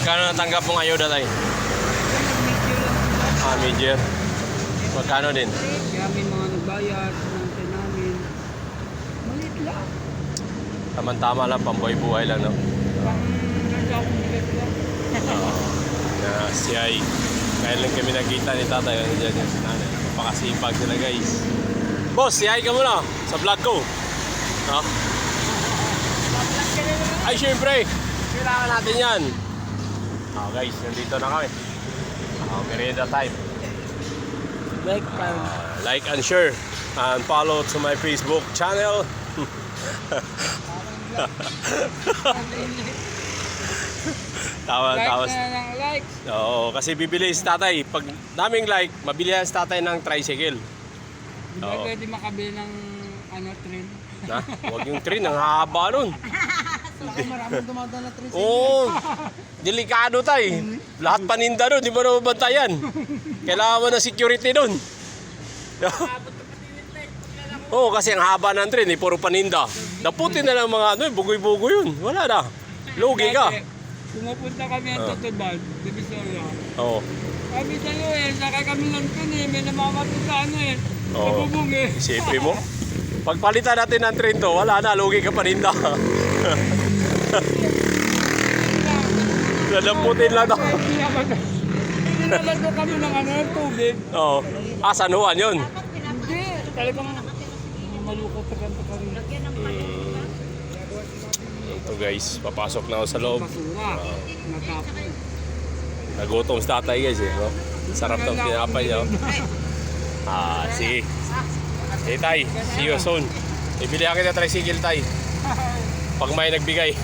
Magkano natanggap mong ayuda tayo? Ah, major. Magkano din? Kaya may mga nagbayad ng namin. Malit lang. Tama-tama lang, pambuhay-buhay lang, no? Pang nasa akong bigat lang. Na si Ay. Kaya lang kami nakita ni tatay. Ano dyan yung sinanay. Napakasipag sila, guys. Boss, si Ay ka muna sa vlog ko. No? Ay, syempre. Kailangan natin yan. Ah, guys, nandito na kami. Ah, merienda time. Like, Uh, like and share and follow to my Facebook channel. tawa, tawa. like na ng like. Oo, kasi bibili si tatay. Pag daming like, mabili si tatay ng tricycle. Di ba Oo. pwede makabili ng ano, train? Na, huwag yung train, ang haba nun. Maraming dumadaan na train. Oo, delikado tay. Lahat paninda nun, di mo na mabantayan. Kailangan mo ng security nun. Oo, kasi ang haba ng train, eh, puro paninda. Naputi na lang mga ano, eh, bugoy-bugoy yun. Wala na. Lugi ka. Pumupunta kami ang Oh. Totobal, Divisoria. Oo. Kami tayo eh, sakay kami ng train eh, may namamatid sa ano eh. Oo. Mabubong eh. Isipin mo. Pagpalitan natin ng train to, wala na, lugi ka paninda. Lalaputin lang ako. Pinalagdo kami ng ano, ng tubig. Oo. Ah, San Juan yun. Hindi, talagang malukot sa ganito kami. Ito guys, papasok na ako sa loob. Natapos. Nagutom si tatay guys eh. No? Sarap ng tinapay niya. oh. Ah, sige. Sige tay, see you soon. Ibili akin na tricycle tay. Pag may nagbigay.